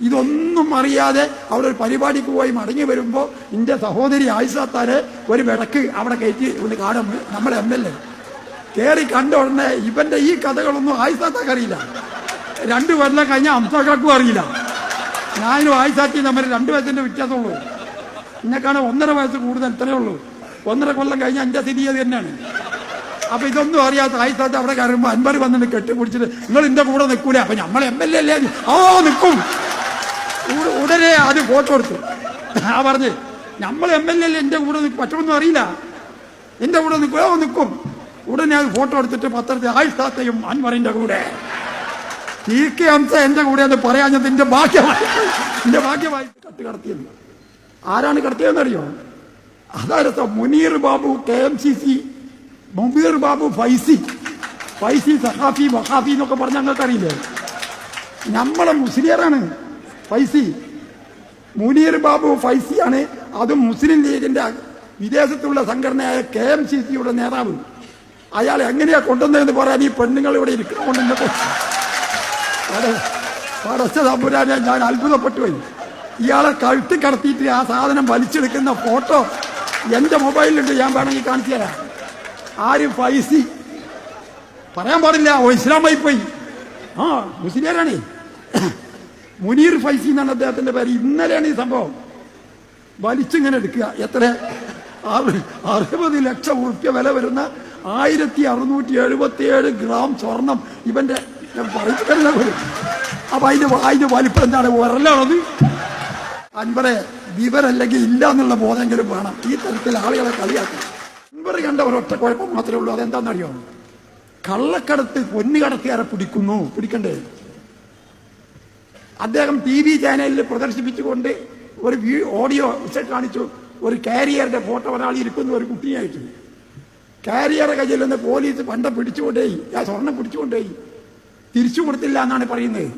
ഇതൊന്നും അറിയാതെ അവിടെ ഒരു പരിപാടിക്ക് പോയി മടങ്ങി വരുമ്പോൾ എന്റെ സഹോദരി ആയിസാത്താരെ ഒരു വിടക്ക് അവിടെ കയറ്റി ഒന്ന് കാണും. നമ്മളെ എം എൽ എ കയറി കണ്ട ഉടനെ ഇവന്റെ ഈ കഥകളൊന്നും ആയിസാത്താക്ക് അറിയില്ല. രണ്ടു കൊല്ലം കഴിഞ്ഞാൽ അംസാക്കാക്കും അറിയില്ല. ഞാനും ആയിസാറ്റി തമ്മിൽ രണ്ടു വയസ്സിന്റെ വ്യത്യാസമുള്ളൂ. എന്നെക്കാണ് ഒന്നര വയസ്സ് കൂടുതൽ ഇത്രയേ ഉള്ളൂ. ഒന്നര കൊല്ലം കഴിഞ്ഞാൽ എന്റെ സ്ഥിതി അത് തന്നെയാണ്. അപ്പൊ ഇതൊന്നും അറിയാത്ത ആയിസാത്ത അവിടെ കയറുമ്പോൾ അൻപർ വന്നിട്ട് കെട്ടിപ്പിടിച്ചിട്ട് നിങ്ങൾ എന്റെ കൂടെ നിൽക്കൂല. അപ്പൊ നമ്മൾ എം എൽ എ അല്ലേ? ആ നിൽക്കും. ഉടനെ അത് ഫോട്ടോ എടുത്തു. ആ പറഞ്ഞ് നമ്മൾ എം എൽ എ എന്റെ കൂടെ പറ്റുമെന്നും അറിയില്ല. എന്റെ കൂടെ നിൽക്കുക നിൽക്കും ഉടനെ അത് ഫോട്ടോ എടുത്തിട്ട് പത്രത്തിൽ ആയിസാത്തയും അൻവറിന്റെ കൂടെ. ടി കെ അംസ എന്റെ കൂടെ അത് പറയാഞ്ഞത് എന്റെ ഭാഗ്യമായി. എന്റെ ഭാഗ്യമായി കട്ട് കടത്തിയത് ആരാണ് കടത്തിയതെന്നറിയോ അതായത് Muneer Babu K M C C Mubeer Babu Faizy. Faizy സഹാഫി വഹാഫി എന്നൊക്കെ പറഞ്ഞ ഞങ്ങൾക്കറിയില്ലേ? നമ്മളെ മുസ്ലിയറാണ് ഫൈസി. മുനീർ ബാബു ഫൈസിയാണ്. അതും മുസ്ലിം ലീഗിന്റെ വിദേശത്തുള്ള സംഘടനയായ കെ എം സി സിയുടെ നേതാവ്. അയാൾ എങ്ങനെയാ കൊണ്ടുവന്നതെന്ന് പറയാൻ ഈ പെണ്ണുങ്ങൾ ഇവിടെ ഇരിക്കണമെന്നുണ്ട് പടച്ച ഞാൻ അത്ഭുതപ്പെട്ടു ഇയാളെ കഴുത്തി കടത്തിയിട്ട് ആ സാധനം വലിച്ചെടുക്കുന്ന ഫോട്ടോ എന്റെ മൊബൈലിലുണ്ട്. ഞാൻ വേണമെങ്കിൽ കാണിച്ചു തരാം. ആരും ഫൈസി. പറയാൻ പാടില്ല. ഓ ഇസ്ലാമായി പോയി. ആ മുസ്ലിയാരാണേ മുനീർ ഫൈസി എന്നാണ് അദ്ദേഹത്തിന്റെ പേര്. ഇന്നലെയാണ് ഈ സംഭവം. വലിച്ചിങ്ങനെ എടുക്കുക. എത്ര? അറുപത് ലക്ഷം റുപ്യ വില വരുന്ന ആയിരത്തി അറുന്നൂറ്റി എഴുപത്തി ഏഴ് ഗ്രാം സ്വർണം ഇവന്റെ പോലും. അപ്പൊ അതിന്റെ അതിന്റെ വലിപ്പം എന്താണ്? ഉരലാണത് അൻപറെ വിവരല്ലെങ്കിൽ ഇല്ല എന്നുള്ള ബോധമെങ്കിലും വേണം. ഈ തരത്തിൽ ആളുകളെ കളിയാക്കും. അൻപർ കണ്ട ഒരൊറ്റ കുഴപ്പം മാത്രമേ ഉള്ളൂ. അതെന്താണെന്നറിയോ? കള്ളക്കടത്ത് പൊന്നുകടത്തുകാരെ പിടിക്കുന്നു. പിടിക്കണ്ടേ? അദ്ദേഹം ടി വി ചാനലിൽ പ്രദർശിപ്പിച്ചുകൊണ്ട് ഒരു ഓഡിയോ കാണിച്ചു. ഒരു കാരിയറുടെ ഫോട്ടോ ഒരാൾ ഇരിക്കുന്ന ഒരു കുട്ടിയായിട്ട്. കാരിയറെ കയ്യിൽ നിന്ന് പോലീസ് പണ്ട പിടിച്ചുകൊണ്ടേയി. ആ സ്വർണം പിടിച്ചുകൊണ്ടേയി. തിരിച്ചു കൊടുത്തില്ല എന്നാണ് പറയുന്നത്.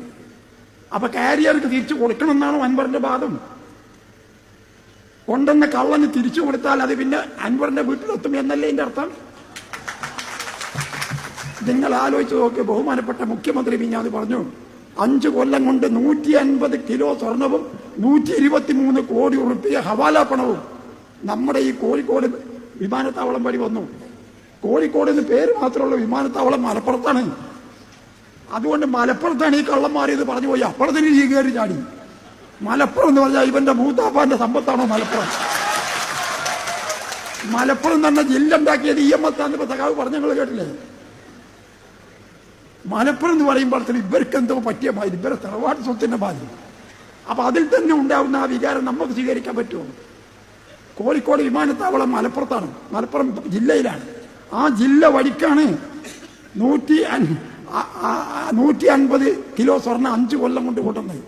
അപ്പൊ കാരിയർക്ക് തിരിച്ചു കൊടുക്കണമെന്നാണ് അൻവറിന്റെ വാദം. കൊണ്ടെന്ന കള്ളന് തിരിച്ചു കൊടുത്താൽ അത് പിന്നെ അൻവറിന്റെ വീട്ടിലെത്തും എന്നല്ലേ എന്റെ അർത്ഥം? നിങ്ങൾ ആലോചിച്ച് നോക്കി ബഹുമാനപ്പെട്ട മുഖ്യമന്ത്രി പിന്നെ അത് പറഞ്ഞു. അഞ്ചു കൊല്ലം കൊണ്ട് നൂറ്റി അൻപത് കിലോ സ്വർണവും നൂറ്റി ഇരുപത്തി മൂന്ന് കോടി ഉറുപ്പിയ ഹവാല പണവും നമ്മുടെ ഈ കോഴിക്കോട് വിമാനത്താവളം വഴി വന്നു. കോഴിക്കോട് എന്ന് പേര് മാത്രമുള്ള വിമാനത്താവളം മലപ്പുറത്താണ്. അതുകൊണ്ട് മലപ്പുറത്താണ് ഈ കള്ളന്മാരിത് പറഞ്ഞു പോയി. അപ്പുറത്തിന് ഈ കയറി ചാടി. മലപ്പുറം എന്ന് പറഞ്ഞാൽ ഇവന്റെ മൂത്താപ്പാന്റെ സമ്പത്താണോ മലപ്പുറം. മലപ്പുറം തന്നെ ജില്ല ഉണ്ടാക്കിയത് ഇ എം എസ് ആണ് ഇപ്പൊ സഖാവ് പറഞ്ഞു കേട്ടില്ലേ? മലപ്പുറം എന്ന് പറയുമ്പോൾ ഇവർക്ക് എന്തോ പറ്റിയ മാതിരി ഇവരെ തറവാട് സ്വത്തിന്റെ മാതിരി. അപ്പോൾ അതിൽ തന്നെ ഉണ്ടാകുന്ന ആ വികാരം നമുക്ക് സ്വീകരിക്കാൻ പറ്റുമോ? കോഴിക്കോട് വിമാനത്താവളം മലപ്പുറത്താണ്. മലപ്പുറം ജില്ലയിലാണ്. ആ ജില്ല വഴിക്കാണ് നൂറ്റി നൂറ്റി അൻപത് കിലോ സ്വർണം അഞ്ച് കൊല്ലം കൊണ്ട് കൂട്ടുന്നത്.